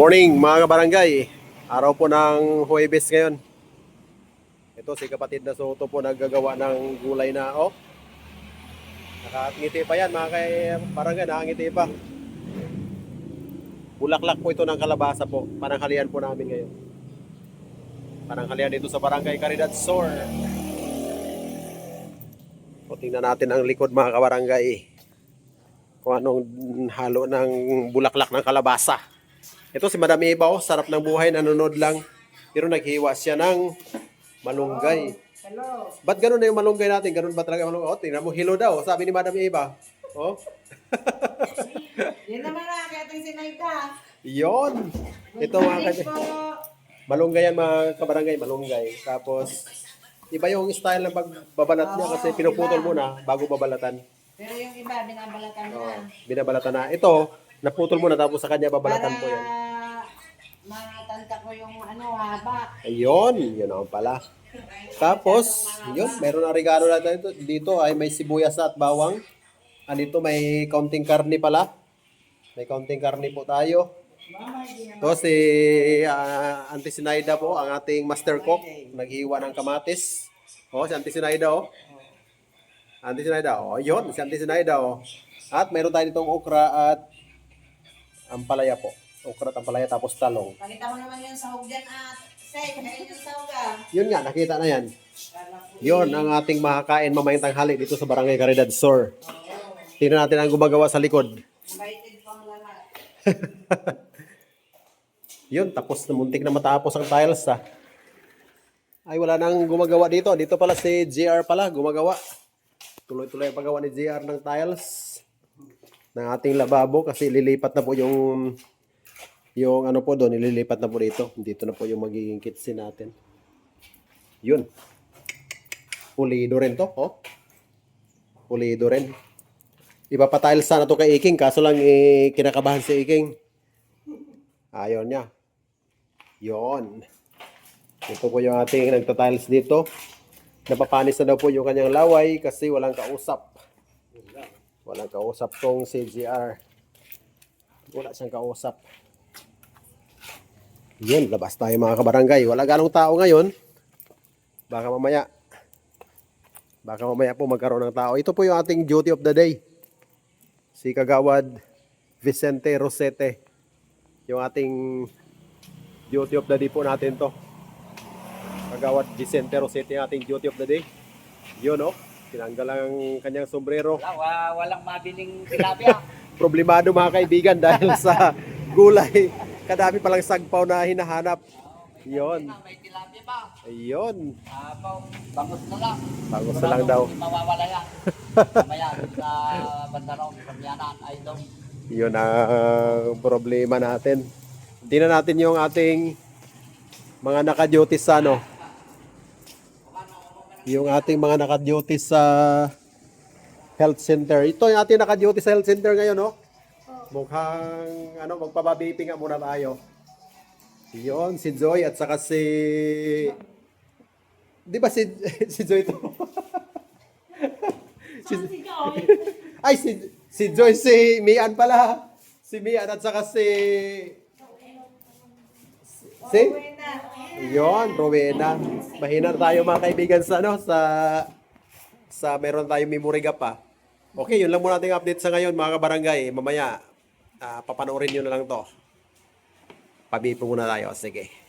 Morning mga kabarangay. Araw po ng Huwebes ngayon. Ito si kapatid na Soto po naggagawa ng gulay na oh. Nakangiti pa yan mga kay barangay, nakangiti pa. Bulaklak po ito ng kalabasa po. Pananghalian po namin ngayon. Pananghalian dito sa barangay Caridad Sur. O tingnan natin ang likod mga kabarangay. Kung anong halo ng bulaklak ng kalabasa. Ito si Madam Eva, oh, sarap ng buhay, nanonood lang. Pero naghiwa siya ng malunggay. Hello. Ba't ganun na yung malunggay natin? Ganun ba talaga malunggay? Oh, tingnan mo, hilo daw, sabi ni Madam Eva. Oh, Yan naman ang ating sinayda. yon. Ito mga kanya. Malunggay yan mga kabarangay, malunggay. Tapos, iba yung style ng pagbabalat niya kasi pinuputol muna bago babalatan. Pero yung iba, binabalatan Oh, na. binabalatan na. Ito, naputol muna tapos sa kanya Para babalatan po yan. matanta ko yung ano, haba. Ayun, yun naman pala. Tapos, yun, meron na regalo natin dito. Dito ay may sibuyas at bawang. Ah, dito may kaunting karni pala. May kaunting karni po tayo. Ito si ah, Auntie Sinaida po, ang ating master cook. Naghiwa ng kamatis. Oh, si Auntie Sinaida oh. Auntie Sinaida, oh, yun, si Auntie Sinaida oh. At meron tayo ditong okra at ampalaya po. Okra at ampalaya tapos talong. Pakita mo naman yung sahog dyan at say, kaya yung sahog ah. Yun nga, nakita na yan. Yon ang ating makakain mamayang tanghali dito sa Barangay Caridad Sur. Tingnan natin ang gumagawa sa likod. invited pang lahat. Yun, tapos na muntik na matapos ang tiles ha. Ay, wala nang gumagawa dito. Dito pala si JR pala, gumagawa. Tuloy-tuloy ang paggawa ni JR ng tiles ng ating lababo kasi lilipat na po yung yung ano po doon, ililipat na po dito. Dito na po yung magiging kitchen natin. Yun. Pulido rin to, oh. Pulido rin. Iba pa tiles sana to kay Iking, kaso lang eh, kinakabahan si Iking. Ayaw niya. Yon. Ito po yung ating nagtatiles dito. Napapanis na daw po yung kanyang laway kasi walang kausap. Walang kausap tong CGR. Wala siyang kausap. Yun, labas tayo mga kabarangay. Wala ganong tao ngayon. Baka mamaya. Baka mamaya po magkaroon ng tao. Ito po yung ating duty of the day. Si Kagawad Vicente Rosete yung ating duty of the day po natin to. Kagawad Vicente Rosete yung ating duty of the day. Yun oh, tinanggal ang kanyang sombrero. Wala, wa- walang mabiling tilapia. Problemado mga kaibigan dahil sa gulay. Kadami palang sagpaw na hinahanap. Yun. Na, may tilapia pa. Ayun. Ah, pao, bangus na lang. Bangus na lang daw. Hindi mawawala yan. Mamaya, sa bandarong, pamyanan, ay daw. Yun ang problema natin. Tingnan natin yung ating mga naka-duty sa ano. Yung ating mga naka-duty sa health center. Ito yung ating naka-duty sa health center ngayon, no? Mukhang ano, magpababiping nga muna tayo. Yun, si Joy at saka si... Di ba si, si Joy to? si, ay, si, si Joy, si Mian pala. Si Mian at saka si... Si? Yon, Rowena. Mahina tayo mga kaibigan sa ano, sa sa meron tayong memory gap pa. Okay, yun lang muna ating update sa ngayon mga kabarangay. Mamaya, ah, papanoorin nyo na lang to. Pabipo muna tayo. Sige.